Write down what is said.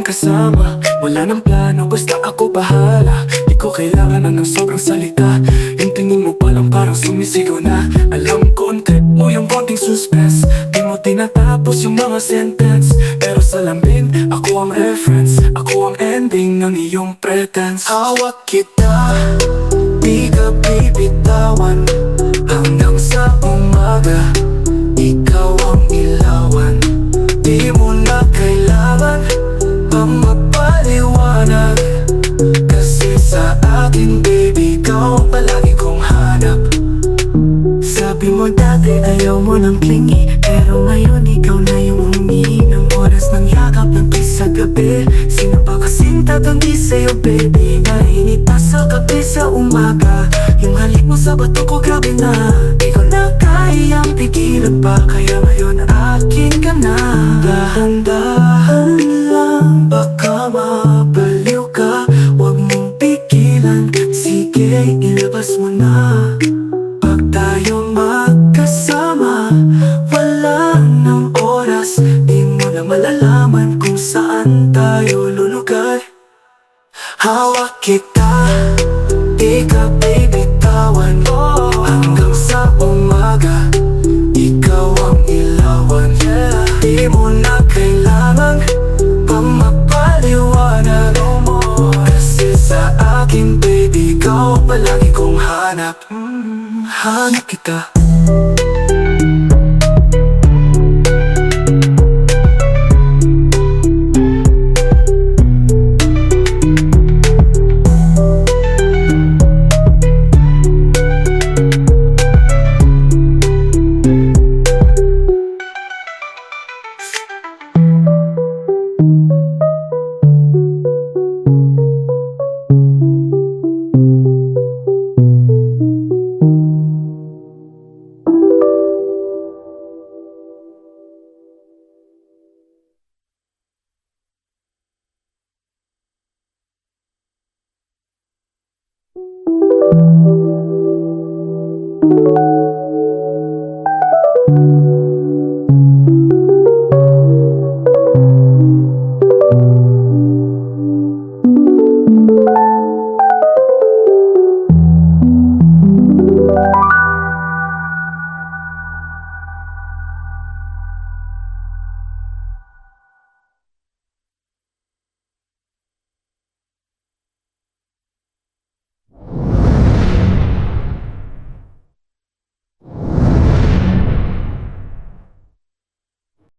akong kasama. Wala ng plano, basta ako bahala. Di ko kailangan na ng sobrang salita. Yung tingin mo palang parang sumisigaw na. Alam ko ang trip mo yung konting suspense. Di mo tinatapos yung mga sentence. Pero sa lambing, ako ang reference. Ako ang ending ng iyong pretense. Hawak kita, di ka bibitawan. Hanggang sa umaga magpaliwanag Kasi sa akin baby, ikaw ang palagi kong hanap. Sabi mo dati ayaw mo ng clingy Pero ngayon ikaw na yung humingi Ng oras ng yakap ng kiss sa gabi. Sino ba kasing tatanggi sa'yo baby Nainita sa gabi sa umaga? Yung halik mo sa bato ko grabe na. Di ko na kayang pigilan pa Kaya mo na pag tayo magkasama. Wala ng oras Di mo na malalaman kung saan tayo lulugar. Hawak kita Di ka bibitawan. Hanggang palagi kong hanap. Hanap kita